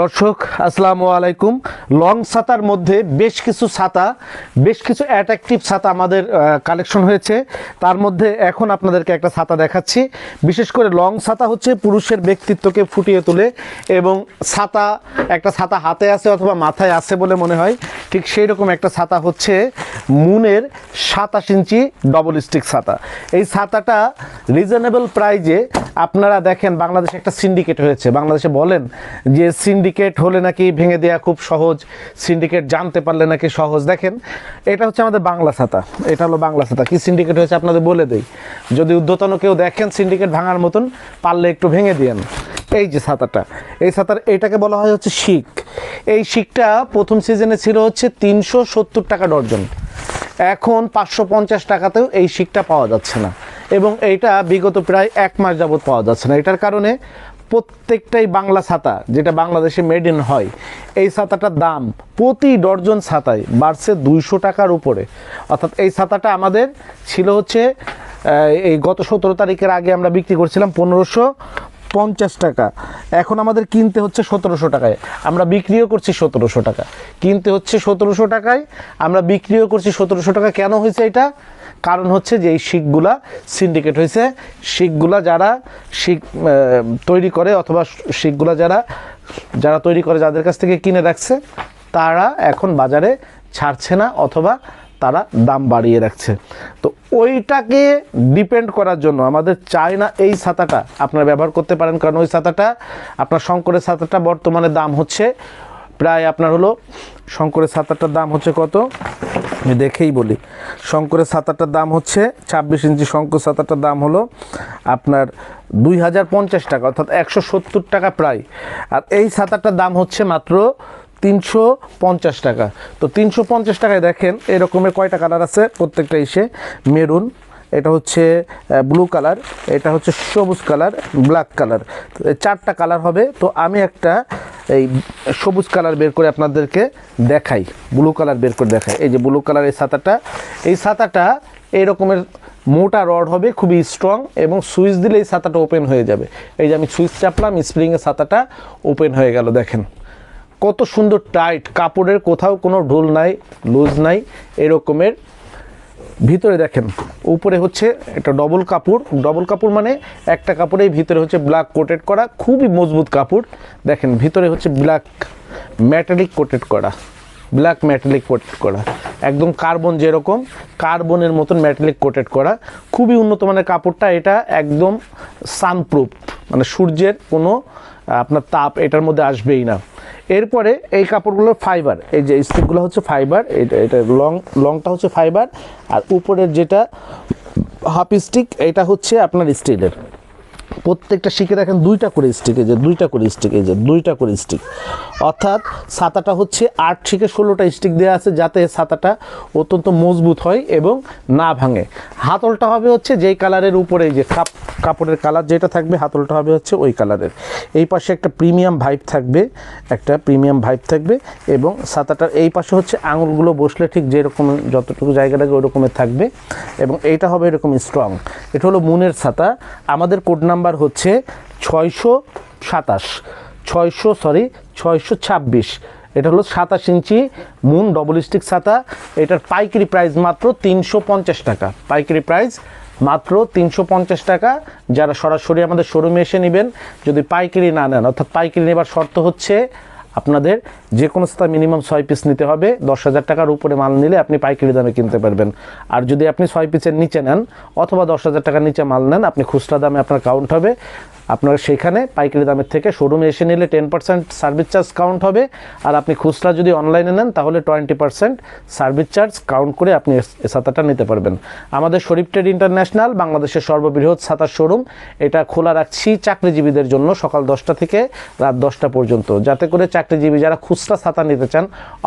দর্শক, আসসালামু আলাইকুম। লং ছাতার মধ্যে বেশ কিছু ছাতা, বেশ কিছু অ্যাট্রাকটিভ ছাতা আমাদের কালেকশন হয়েছে। তার মধ্যে এখন আপনাদেরকে একটা ছাতা দেখাচ্ছি। বিশেষ করে লং ছাতা হচ্ছে পুরুষের ব্যক্তিত্বকে ফুটিয়ে তোলে এবং ছাতা, একটা ছাতা হাতে আছে অথবা মাথায় আছে বলে মনে হয়। ঠিক সেই রকম একটা ছাতা হচ্ছে মুনের সাতাশ ইঞ্চি ডবল স্টিক ছাতা। এই ছাতাটা রিজনেবল প্রাইজে আপনারা দেখেন, বাংলাদেশে একটা সিন্ডিকেট হয়েছে। বাংলাদেশে বলেন যে সিন্ডিকেট হলে নাকি ভেঙে দেওয়া খুব সহজ, সিন্ডিকেট জানতে পারলে নাকি সহজ। দেখেন, এটা হচ্ছে আমাদের বাংলা ছাতা, এটা হলো বাংলা ছাতা। কি সিন্ডিকেট হয়েছে আপনাদের বলে দেই। যদি উদ্ধতন কেউ দেখেন সিন্ডিকেট ভাঙার মতন, পারলে একটু ভেঙে দিয়েন। এই যে ছাতাটা, এই ছাতার এইটাকে বলা হয় হচ্ছে শিক। এই শিকটা প্রথম সিজনে ছিল হচ্ছে তিনশো সত্তর টাকা ডর্জন এখন পাঁচশো পঞ্চাশ টাকাতেও এই শিকটা পাওয়া যাচ্ছে না। এবং এইটা বিগত প্রায় এক মাস যাবত পাওয়া যাচ্ছে না। এটার কারণে প্রত্যেকটাই বাংলা ছাতা, যেটা বাংলাদেশে মেড ইন হয়, এই ছাতাটার দাম প্রতি ডর্জন ছাতায় বাড়ছে দুইশো টাকার উপরে। অর্থাৎ এই ছাতাটা আমাদের ছিল হচ্ছে এই গত সতেরো তারিখের আগে আমরা বিক্রি করছিলাম পনেরোশো পঞ্চাশ টাকা। এখন আমাদের কিনতে হচ্ছে সতেরোশো টাকায়। আমরা বিক্রিও করছি সতেরোশো টাকা। কিনতে হচ্ছে সতেরোশো টাকায়। আমরা বিক্রিও করছি সতেরোশো টাকা। কেন হয়েছে এটা? কারণ হচ্ছে যে এই শিখগুলা সিন্ডিকেট হয়েছে। শিখগুলা যারা শিখ তৈরি করে অথবা শিখগুলা যারা যারা তৈরি করে যাদের কাছ থেকে কিনে রাখছে, তারা এখন বাজারে ছাড়ছে না অথবা তারা দাম বাড়িয়ে রাখছে। তো ওইটাকে ডিপেন্ড করার জন্য আমাদের চায়না এই ছাতাটা আপনারা ব্যবহার করতে পারেন, কারণ ওই ছাতাটা, আপনার শঙ্করের ছাতাটা বর্তমানে দাম হচ্ছে প্রায় আপনার হলো, শঙ্করের ছাতাটার দাম হচ্ছে কত? আমি দেখেই বলি, শঙ্করের ছাতাটার দাম হচ্ছে, ছাব্বিশ ইঞ্চি শঙ্কর ছাতাটার দাম হলো আপনার দুই হাজার পঞ্চাশ টাকা, অর্থাৎ একশো সত্তর টাকা প্রায়। আর এই ছাতাটার দাম হচ্ছে মাত্র তিনশো পঞ্চাশ টাকা। তো তিনশো পঞ্চাশ টাকায় দেখেন, এরকমের কয়টা কালার আছে? প্রত্যেকটা ইসে মেরুন, এটা হচ্ছে ব্লু কালার এটা হচ্ছে সবুজ কালার ব্ল্যাক কালার চারটা কালার হবে। তো আমি একটা এই সবুজ কালার বের করে আপনাদেরকে দেখাই ব্লু কালার বের করে দেখাই। এই যে ব্লু কালার এই ছাতাটা এই ছাতাটা এই রকমের মোটা রড হবে, খুবই স্ট্রং এবং সুইচ দিলে এই ছাতাটা ওপেন হয়ে যাবে। এই যে আমি সুইচ চাপলাম স্প্রিংয়ের ছাতাটা ওপেন হয়ে গেল, দেখেন। কত সুন্দর টাইট, কাপড়ের কোথাও কোনো ঢোল নাই, লুজ নাই, এরকমের। ভিতরে দেখেন, উপরে হচ্ছে একটা ডবল কাপড়। ডবল কাপড় মানে একটা কাপড়েই ভিতরে হচ্ছে ব্ল্যাক কোটেড করা, খুবই মজবুত কাপড়। দেখেন, ভিতরে হচ্ছে ব্ল্যাক ম্যাটালিক কোটেড করা, ব্ল্যাক ম্যাটালিক কোটেড করা। একদম কার্বন যেরকম, কার্বনের মতন ম্যাটালিক কোটেড করা। খুবই উন্নত মানের কাপড়টা, এটা একদম সানপ্রুফ মানে সূর্যের কোনো, আপনার তাপ এটার মধ্যে আসবেই না। এরপরে এই কাপড়গুলোর ফাইবার এই যে স্টিকগুলো হচ্ছে ফাইবার এটা এটা লং লংটা হচ্ছে ফাইবার আর উপরের যেটা হাফ স্টিক এটা হচ্ছে আপনার স্টিলের প্রত্যেকটা শিখে দেখেন দুইটা করে স্টিক এই যে দুইটা করে স্টিক এই যে দুইটা করে স্টিক অর্থাৎ ছাতাটা হচ্ছে আট থেকে ষোলোটা স্টিক দেওয়া আছে যাতে ছাতাটা অত্যন্ত মজবুত হয় এবং না ভাঙে। হাতলটা হবে হচ্ছে যেই কালারের উপরে যে কাপ, কাপড়ের কালার যেটা থাকবে, হাতলটা হবে হচ্ছে ওই কালারের এই পাশে একটা প্রিমিয়াম ভাইব থাকবে, একটা প্রিমিয়াম ভাইব থাকবে এবং ছাতাটার এই পাশে হচ্ছে আঙুলগুলো বসলে ঠিক যেরকম যতটুকু জায়গা লাগে রকমের থাকবে এবং এইটা হবে এরকম স্ট্রং এটা হলো মুনের ছাতা আমাদের কোড নাম্বার হচ্ছে ছয়শো সাতাশ, ছয়শো সরি ছয়শো ছাব্বিশ। এটা হলো সাতাশ ইঞ্চি মুন ডবল স্টিক ছাতা। এটার পাইকারি প্রাইস মাত্র তিনশো পঞ্চাশ টাকা। পাইকারি প্রাইস মাত্র তিনশো পঞ্চাশ টাকা। যারা সরাসরি আমাদের শোরুমে এসে নেবেন, যদি পাইকারি না নেন, অর্থাৎ পাইকারি নেবার শর্ত হচ্ছে আপনাদের যে কোনো স্থান মিনিমাম ছয় পিস নিতে হবে। দশ হাজার টাকার উপরে মাল নিলে আপনি পাইকারি দামে কিনতে পারবেন। আর যদি আপনি ছয় পিসের নিচে নেন অথবা দশ হাজার টাকার নিচে মাল নেন, আপনি খুচরা দামে আপনার কাউন্ট হবে। আপনার সেখানে পাইকারি দামের থেকে শোরুমে এসে নিলে ten percent service charge count হবে। আর আপনি খুচরা যদি অনলাইনে নেন, তাহলে twenty percent service charge count করে আপনি ছাতাটা নিতে পারবেন। আমাদের শরীফ ট্রেড ইন্টারন্যাশনাল, বাংলাদেশের সর্ববৃহৎ ছাতার শোরুম এটা খোলা রাখছি চাকরিজীবীদের জন্য সকাল দশটা থেকে রাত দশটা পর্যন্ত। যাতে করে চাকরিজীবী যারা খুচরা ছাতা নিতে চান,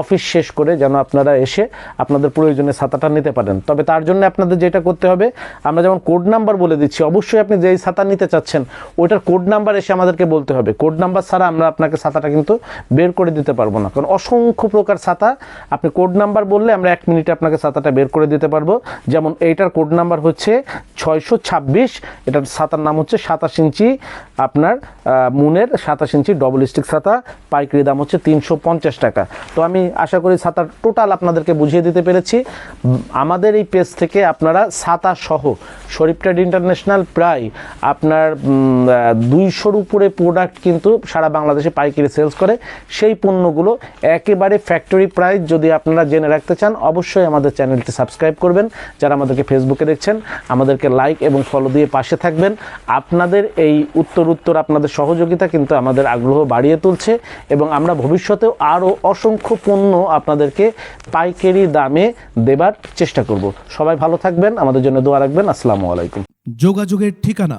অফিস শেষ করে যেন আপনারা এসে আপনাদের প্রয়োজনে ছাতাটা নিতে পারেন। তবে তার জন্য আপনাদের যেটা করতে হবে, আমরা যেমন কোড নাম্বার বলে দিচ্ছি, অবশ্যই আপনি যেই ছাতা নিতে চাচ্ছেন ওইটার কোড নাম্বার এসে আমাদেরকে বলতে হবে। কোড নাম্বার ছাড়া আমরা আপনাকে ছাতাটা কিন্তু বের করে দিতে পারব না। কারণ অসংখ্য প্রকার ছাতা, আপনি কোড নাম্বার বললে আমরা এক মিনিটে আপনাকে ছাতাটা বের করে দিতে পারব। যেমন এইটার কোড নাম্বার হচ্ছে ছয়শো ছাব্বিশ, এটার ছাতার নাম হচ্ছে সাতাশ ইঞ্চি, আপনার মুনের সাতাশ ইঞ্চি ডবল স্টিক ছাতা, পাইকারি দাম হচ্ছে তিনশো পঞ্চাশ টাকা। তো আমি আশা করি ছাতার টোটাল আপনাদেরকে বুঝিয়ে দিতে পেরেছি। আমাদের এই পেজ থেকে আপনারা ছাতা সহ, শরীফ ট্রেড ইন্টারন্যাশনাল প্রায় আপনার দুইশোর উপরে প্রোডাক্ট কিন্তু সারা বাংলাদেশে পাইকারি সেলস করে। সেই পণ্যগুলো একেবারে ফ্যাক্টরি প্রাইস যদি আপনারা জেনে রাখতে চান, অবশ্যই আমাদের চ্যানেলটি সাবস্ক্রাইব করবেন। যারা আমাদেরকে ফেসবুকে দেখছেন, আমাদেরকে লাইক এবং ফলো দিয়ে পাশে থাকবেন। আপনাদের এই উত্তর উত্তর আপনাদের সহযোগিতা কিন্তু আমাদের আগ্রহ বাড়িয়ে তুলছে এবং আমরা ভবিষ্যতেও আরও অসংখ্য পণ্য আপনাদেরকে পাইকারি দামে দেবার চেষ্টা করব। সবাই ভালো থাকবেন, আমাদের জন্য দোয়া রাখবেন। আসসালামু আলাইকুম। যোগাযোগের ঠিকানা